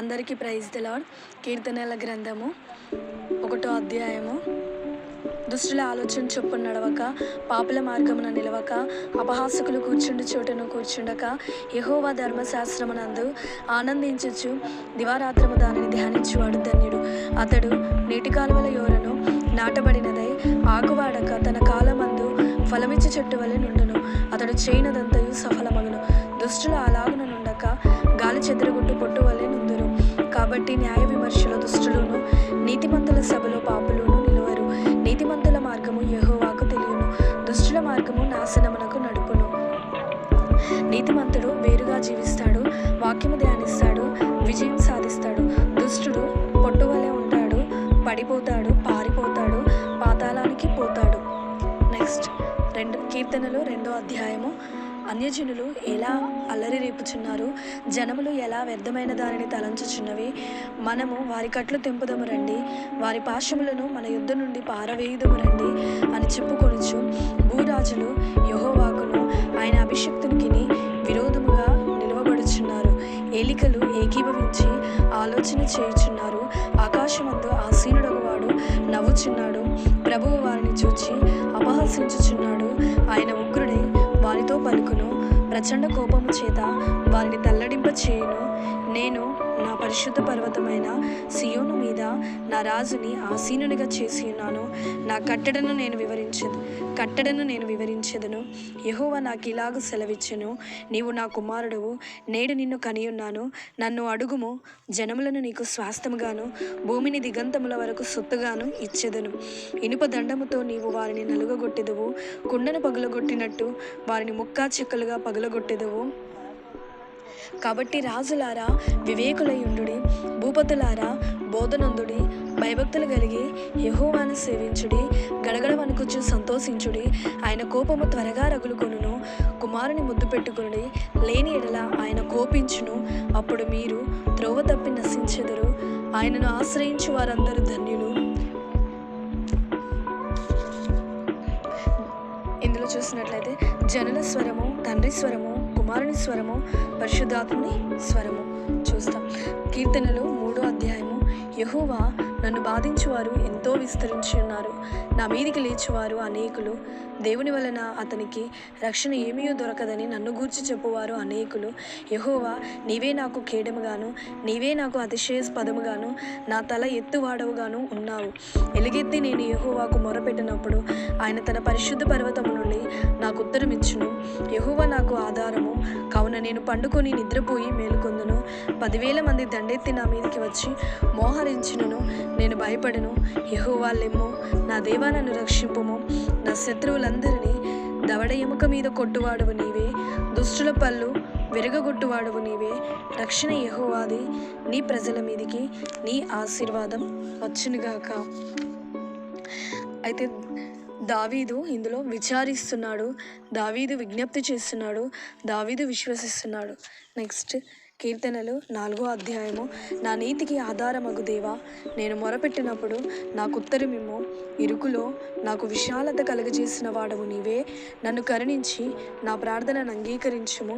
అందరికీ praise the కీర్తనల గ్రంథము ఒకటో అధ్యాయము. దుష్టుల ఆలోచన చొప్పున నడవక పాపుల మార్గమున నిలవక అపహాసకులు కూర్చుండి చోటును కూర్చుండక యహోవా ధర్మశాస్త్రమునందు ఆనందించచ్చు దివారాత్రము దానిని ధ్యానించువాడు ధన్యుడు. అతడు నీటి కాలువల యోరను నాటబడినదై ఆకువాడక తన కాలమందు ఫలమిచ్చి చెట్టు వలె నుండును. అతడు చేయనదంతయు సఫలమగును. దుష్టుల అలాగున నుండక గాలి చెదరగొట్టు పొట్టు వలె నుండు కాబట్టి న్యాయ విమర్శల దుష్టులను నీతిమంతుల సభలో పాపులును నిలువరు. నీతిమంతుల మార్గము యహోవాకు తెలియను. దుష్టుల మార్గము నాశనమునకు నడుపును. నీతిమంతుడు వేరుగా జీవిస్తాడు వాక్యము ధ్యానిస్తాడు విజయం సాధిస్తాడు. దుష్టుడు పొట్టువలే ఉంటాడు పడిపోతాడు పారిపోతాడు పాతాళానికి పోతాడు. నెక్స్ట్ రెండు కీర్తనలు రెండో అధ్యాయము అన్యజనులు ఎలా అల్లరి రేపుచున్నారు జనములు ఎలా వ్యర్థమైన దానిని తలంచుచున్నవి మనము వారి కట్లు తెంపుదము రండి వారి పాశములను మన యుద్ధ నుండి పారవేయుదము రండి అని చెప్పుకొనుచు భూరాజులు యహోవాకును ఆయన అభిషక్తునికిని విరోధముగా నిలవబడుచున్నారు. ఏలికలు ఏకీభవించి ఆలోచన చేయుచున్నారు. ఆకాశమందు ఆసీనుడగవాడు నవ్వుచున్నాడు. ప్రభువు వారిని చూచి అపహసించుచున్నాడు ఆయన ఉగ్రుడే ప్రచండ కోపము చేత వారిని తల్లడింప చేయను నేను నా పరిశుద్ధ పర్వతమైన సియోను మీద నా రాజుని ఆసీనునిగా చేసి ఉన్నాను. నా కట్టడను నేను వివరించదు కట్టడను నేను వివరించదును. యెహోవా నాకు ఇలాగ సెలవిచ్చెను. నీవు నా కుమారుడవు నేడు నిన్ను కనియున్నాను నన్ను అడుగుము జనములను నీకు స్వాస్థముగాను భూమిని దిగంతముల వరకు సొత్తుగాను ఇచ్చెదను. ఇనుప దండముతో నీవు వారిని నలుగగొట్టెదవు కుండను పగులగొట్టినట్టు వారిని ముక్కా చెక్కలుగా పగులగొట్టెదవు. కాబట్టి రాజులారా వివేకులయుండుడి భూపతులారా బోధనందుడి భయభక్తులు కలిగి యహోవాను సేవించుడి గడగడ వణుకుచు సంతోషించుడి ఆయన కోపము త్వరగా రగులుకొనును కుమారుని ముద్దు పెట్టుకునుడి లేని ఎడల ఆయన కోపించును అప్పుడు మీరు త్రోవ తప్పి నశించెదరు ఆయనను ఆశ్రయించు వారందరూ ధన్యులు. ఇందులో చూసినట్లయితే జనుల స్వరము తండ్రి స్వరము కుమారుని స్వరము పరిశుద్ధాత్ముని స్వరము. చూస్తాం. కీర్తనలు మూడో అధ్యాయము యహోవా నన్ను బాధించువారు ఎంతో విస్తరించి ఉన్నారు. నా మీదికి లేచువారు అనేకులు. దేవుని వలన అతనికి రక్షణ ఏమీయో దొరకదని నన్ను గూర్చి చెప్పువారు అనేకులు. యహోవా నీవే నాకు కేడముగాను నీవే నాకు అతిశయస్పదముగాను నా తల ఎత్తువాడవుగాను ఉన్నావు. ఎలుగెత్తి నేను యహోవాకు మొరపెట్టినప్పుడు ఆయన తన పరిశుద్ధ పర్వతము నుండి నాకు ఉత్తరం ఇచ్చును యహోవా నాకు ఆధారము. కావున నేను పండుకొని నిద్రపోయి మేలుకొందును. పదివేల మంది దండెత్తి నా మీదకి వచ్చి మోహరించినను నేను భయపడను. యహోవా నా దేవా నన్ను రక్షింపుము. నా శత్రువులందరినీ దవడ ఎముక మీద కొట్టువాడవు నీవే. దుష్టుల పళ్ళు విరగగొట్టువాడువు నీవే. రక్షణ యహోవాది నీ ప్రజల మీదికి నీ ఆశీర్వాదం వచ్చునుగాక. అయితే దావీదు ఇందులో విచారిస్తున్నాడు. దావీదు విజ్ఞప్తి చేస్తున్నాడు. దావీదు విశ్వసిస్తున్నాడు. నెక్స్ట్ కీర్తనలు నాలుగో అధ్యాయము నా నీతికి ఆధారమగు దేవా నేను మొరపెట్టినప్పుడు నాకు ఉత్తరమిమ్ము. ఇరుకులో నాకు విశాలత కలుగజేసిన వాడవు నీవే. నన్ను కరుణించి నా ప్రార్థనను అంగీకరించుము.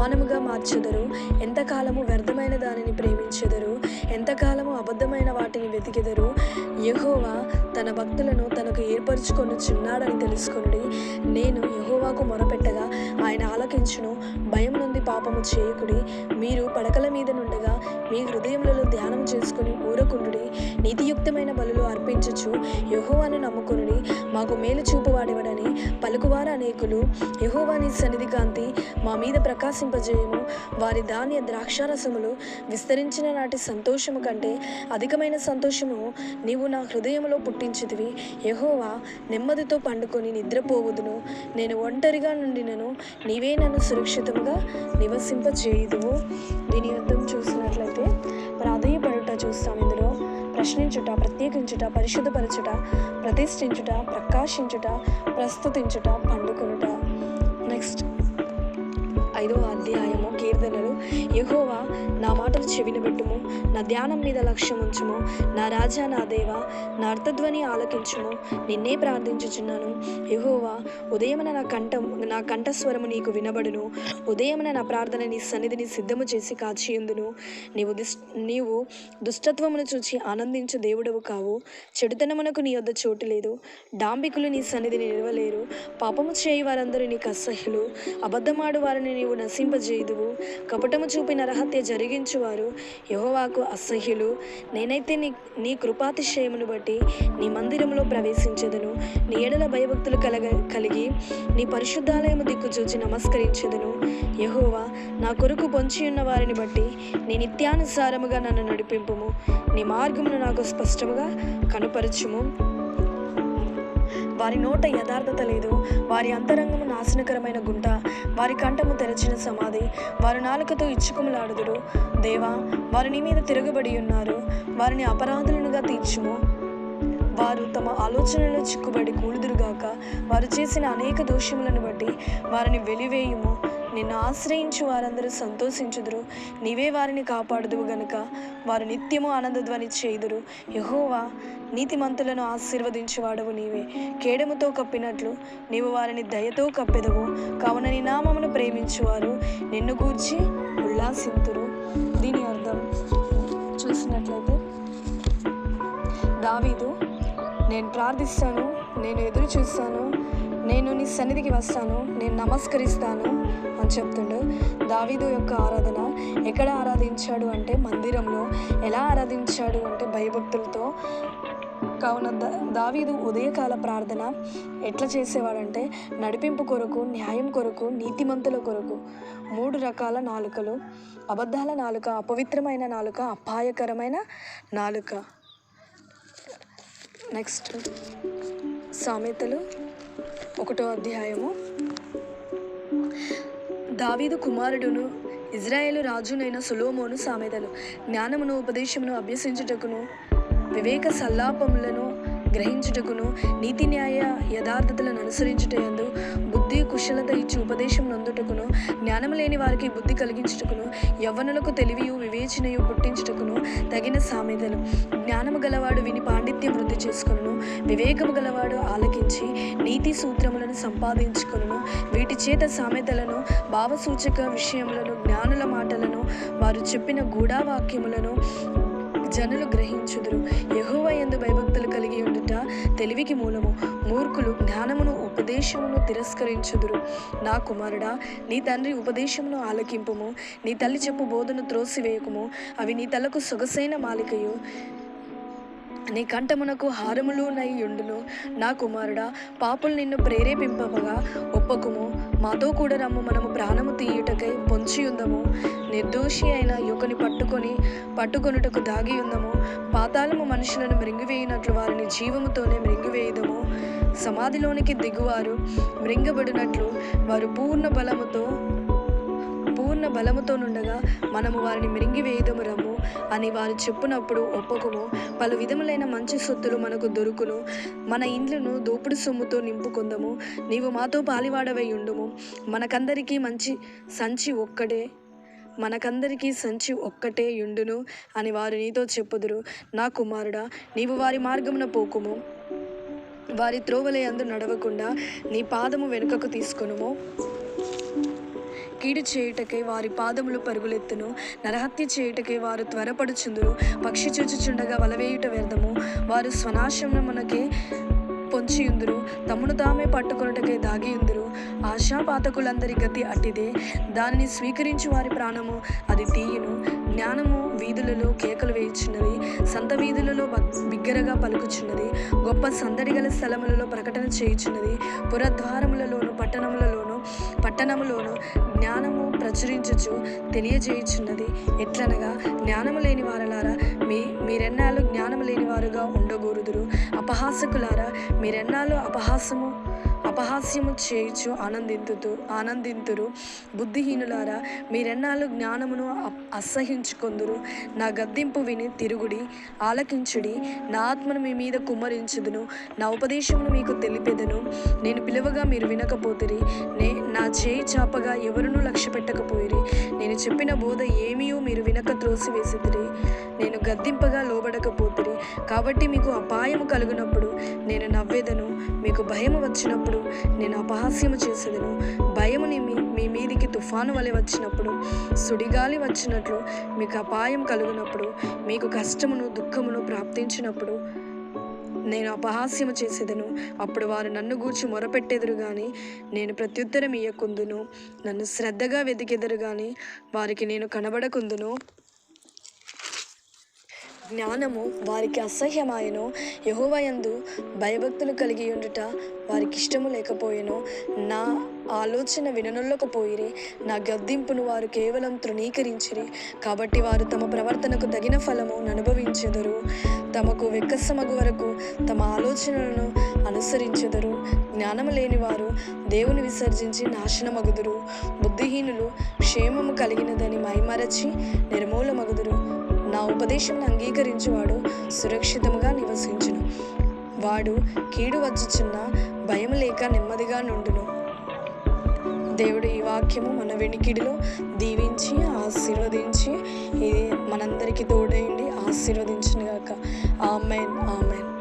అవమానముగా మార్చెదరు. ఎంతకాలము వ్యర్థమైన దానిని ప్రేమించెదరు. ఎంతకాలము అబద్ధమైన వాటిని వెతికెదరు. యహోవా తన భక్తులను తనకు ఏర్పరచుకొని చిన్నాడని తెలుసుకుని నేను యహోవాకు మొరపెట్టగా ఆయన ఆలకించును. భయం నుండి పాపము చేయకుడి. మీరు పడకల మీద నుండగా మీ హృదయములలో ధ్యానం చేసుకుని ఊరకుండుడి. నీతియుక్తమైన బలులు అర్పించచ్చు యహోవాను నమ్ముకుని మాకు మేలు చూపువాడెవడని పలుకువారు అనేకులు. యహోవాని సన్నిధి కాంతి మా మీద ప్రకాశం ప్రకాశింపజేయము వారి ధాన్య ద్రాక్షారసములు విస్తరించిన నాటి సంతోషము కంటే అధికమైన సంతోషము నీవు నా హృదయంలో పుట్టించితివి. యహోవా నెమ్మదితో పండుకొని నిద్రపోవుదును. నేను ఒంటరిగా నుండినను నీవే నన్ను సురక్షితంగా నివసింపజేయుదువు దీని అర్థం చూసినట్లయితే ప్రాధేయపడుట చూస్తాం ఇందులో. ప్రశ్నించుట ప్రత్యేకించుట పరిశుద్ధపరచుట ప్రతిష్ఠించుట ప్రకాశించుట ప్రస్తుతించుట పండుకొనుట. నెక్స్ట్. ఐదో అధ్యాయము కీర్తనలు. యహోవా నా మాటలు చెవినబెట్టుము నా ధ్యానం మీద లక్ష్యం ఉంచుము. నా రాజా నా దేవా నా అర్థధ్వని ఆలకించుము. నిన్నే ప్రార్థించుచున్నాను. యహోవా ఉదయమున నా కంఠం నా కంఠస్వరము నీకు వినబడును. ఉదయమున నా ప్రార్థన నీ సన్నిధిని సిద్ధము చేసి కాచియుందును. నీవు దిష్ నీవు దుష్టత్వమును చూచి ఆనందించు దేవుడవు కావు. చెడుతనమునకు నీ వద్ద చోటు లేదు. డాంబికులు నీ సన్నిధిని నిలవలేరు. పాపము చేయి వారందరూ నీకు అసహ్యులు. అబద్ధమాడు వారిని నీవు నశింపజేయుదువు. కపటము చూపిన రహత్య జరిగించువారు. యహోవాకు అసహ్యులు. నేనైతే నీ నీ కృపాతిశయమును బట్టి నీ మందిరంలో ప్రవేశించదను. నీ ఎడల భయభక్తులు కలగ కలిగి నీ పరిశుద్ధాలయము దిక్కు చూచి నమస్కరించదను. యహోవా నా కొరకు పొంచి ఉన్న వారిని బట్టి నీ నిత్యానుసారముగా నన్ను నడిపింపుము. నీ మార్గమును నాకు స్పష్టముగా కనుపరచుము. వారి నోట యథార్థత లేదు. వారి అంతరంగము నాశనకరమైన గుంట. వారి కంఠము తెరచిన సమాధి. వారి నాలుకతో ఇచ్చుకుములాడుదురు. దేవా వారు నీ మీద తిరగబడి ఉన్నారు. వారిని అపరాధులనుగా తీర్చుము. వారు తమ ఆలోచనలో చిక్కుబడి కూలుదురుగాక. వారు చేసిన అనేక దోషములను బట్టి వారిని వెలివేయుము. నిన్ను ఆశ్రయించు వారందరూ సంతోషించుదురు. నీవే వారిని కాపాడుదువు గనుక. వారు నిత్యము ఆనందధ్వని చేయుదురు. యహోవా నీతిమంతులను ఆశీర్వదించువాడవు నీవే. కేడముతో కప్పినట్లు నీవు వారిని దయతో కప్పెదవు. కావున నీ నామమును ప్రేమించువారు నిన్ను గూర్చి ఉల్లాసింతురు. దీని అర్థం చూసినట్లయితే దావీదు నేను ప్రార్థిస్తాను నేను ఎదురు చూస్తాను నేను నీ సన్నిధికి వస్తాను నేను నమస్కరిస్తాను అని చెప్తుండు. దావీదు యొక్క ఆరాధన ఎక్కడ ఆరాధించాడు అంటే మందిరంలో. ఎలా ఆరాధించాడు అంటే భయభక్తులతో? కావున దా దావీదు ఉదయకాల ప్రార్థన ఎట్లా చేసేవాడంటే నడిపింపు కొరకు న్యాయం కొరకు నీతిమంతుల కొరకు మూడు రకాల నాలుకలు. అబద్ధాల నాలుక అపవిత్రమైన నాలుక అపాయకరమైన నాలుక. నెక్స్ట్ సామెతలు. ఒకటో అధ్యాయము. దావీదు కుమారుడును ఇజ్రాయేలు రాజునైన సులోమోను సామెతలు. జ్ఞానమును ఉపదేశమును అభ్యసించుటకును వివేక సల్లాపములను గ్రహించుటకును నీతి న్యాయ యథార్థతలను అనుసరించుటయందు బుద్ధి కుశలత ఇచ్చి ఉపదేశం నందుటకును జ్ఞానం లేని వారికి బుద్ధి కలిగించుటకును యవ్వనులకు తెలివియు వివేచనయు పుట్టించుటకును తగిన సామెతలు. జ్ఞానము గలవాడు విని పాండిత్యం వృద్ధి చేసుకును వివేకము గలవాడు ఆలకించి నీతి సూత్రములను సంపాదించుకును వీటి చేత సామెతలను భావసూచక విషయములను జ్ఞానుల మాటలను వారు చెప్పిన గూఢావాక్యములను జనులు గ్రహించుదురు. యహోవ ఎందు భయభక్తులు కలిగి ఉండుట తెలివికి మూలము. మూర్ఖులు జ్ఞానమును ఉపదేశమును తిరస్కరించుదురు. నా కుమారుడా నీ తండ్రి ఉపదేశమును ఆలకింపుము. నీ తల్లి చెప్పు బోధను త్రోసివేయకుము. అవి నీ తలకు సొగసైన మాలికయు. నీ కంఠమునకు హారములు నై ఉండును నా కుమారుడా పాపులు నిన్ను ప్రేరేపింపగా ఒప్పకుము. మాతో కూడా రమ్ము మనము ప్రాణము తీయుటకై పొంచి ఉందము నిర్దోషి అయిన యువకుని పట్టుకొని పట్టుకొనుటకు దాగి ఉందము పాతాళము మనుషులను మృంగివేయినట్లు వారిని జీవముతోనే మృంగివేయదము. సమాధిలోనికి దిగువారు మృంగబడినట్లు వారు పూర్ణ బలముతో పూర్ణ బలముతో నుండగా మనము వారిని మృంగివేయదము రమ్ము. అని వారు చెప్పునప్పుడు ఒప్పకము. పలు విధములైన మంచి సొత్తులు మనకు దొరుకును. మన ఇండ్లను దోపుడు సొమ్ముతో నింపుకుందము. నీవు మాతో పాలివాడవై ఉండుము. మనకందరికీ మంచి సంచి ఒక్కడే మనకందరికీ సంచి ఒక్కటే యుండును అని వారు నీతో చెప్పుదురు. నా కుమారుడా నీవు వారి మార్గమున పోకుము. వారి త్రోవలే అందు నడవకుండా నీ పాదము వెనుకకు తీసుకొనుము. కీడి చేయుటకై వారి పాదములు పరుగులెత్తును. నరహత్య చేయుటకై వారు త్వరపడుచుందురు. పక్షి చూచుచుండగా వలవేయుట వ్యర్థము. వారు స్వనాశనమునకే పొంచియుందురు. తమ్మును తామే పట్టుకొనుటకై దాగియుందురు. ఆశాపాతకులందరి గతి అట్టిదే దానిని స్వీకరించు వారి ప్రాణము. అది తీయును. జ్ఞానము వీధులలో కేకలు వేయుచున్నది సంత వీధులలో బగ్- బిగ్గరగా పలుకుచున్నది. గొప్ప సందడి గల స్థలములలో ప్రకటన చేయుచున్నది. పురద్వారములలోను పట్టణములలో పట్టణములోను జ్ఞానము ప్రచురించుచు తెలియజేయుచున్నది ఎట్లనగా జ్ఞానము లేని వారలారా మీ మీరెన్నాళ్ళు జ్ఞానము లేని వారుగా ఉండగోరుదురు. అపహాసకులారా మీరెన్నాళ్ళు అపహాసము అపహాస్యము చేయుచు ఆనందింతుతూ ఆనందింతురు. బుద్ధిహీనులారా మీరెన్నాళ్ళు జ్ఞానమును అప్- అసహించుకొందురు. నా గద్దింపు విని తిరుగుడి ఆలకించుడి. నా ఆత్మను మీ మీద కుమ్మరించుదును. నా ఉపదేశమును మీకు తెలిపెదను. నేను పిలువగా మీరు వినకపోతిరి. నే నా చేయి చాపగా ఎవరునూ లక్ష్య పెట్టకపోయిరి నేను చెప్పిన బోధ ఏమీయో మీరు వినక త్రోసివేసిదిరి నేను గద్దింపగా లోబడకపో కాబట్టి మీకు అపాయము కలుగునప్పుడు నేను నవ్వేదను మీకు భయము వచ్చినప్పుడు నేను అపహాస్యము చేసేదను. భయముని మీ మీ మీదికి తుఫాను వలె వచ్చినప్పుడు సుడిగాలి వచ్చినట్లు మీకు అపాయం కలుగునప్పుడు మీకు కష్టమును దుఃఖమును ప్రాప్తించినప్పుడు నేను అపహాస్యము చేసేదను. అప్పుడు వారు నన్ను గూర్చి మొరపెట్టెదరు కానీ నేను ప్రత్యుత్తరం ఇయ్యకుందును నన్ను శ్రద్ధగా వెతికెదరు కానీ వారికి నేను కనబడకుందును. జ్ఞానము వారికి అసహ్యమాయను. యహోవయందు భయభక్తులు కలిగి ఉండుట వారికి ఇష్టము లేకపోయేను. నా ఆలోచన విననొల్లకపోయిరి నా గద్దింపును వారు కేవలం తృణీకరించిరి. కాబట్టి వారు తమ ప్రవర్తనకు తగిన ఫలము అనుభవించెదరు తమకు వెక్కసమగు వరకు తమ ఆలోచనలను అనుసరించెదరు. జ్ఞానము లేని వారు దేవుని విసర్జించి నాశనమగుదురు. బుద్ధిహీనులు క్షేమము కలిగినదని మైమరచి నిర్మూలమగు నా ఉపదేశం అంగీకరించువాడు సురక్షితముగా నివసించును. వాడు కీడు వచ్చుచున్న భయం లేక నెమ్మదిగా నుండును. దేవుడు ఈ వాక్యము మన వెనికిడిలో దీవించి ఆశీర్వదించి ఇది మనందరికీ తోడైండి ఆశీర్వదించును గాక ఆమెన్ ఆమెన్.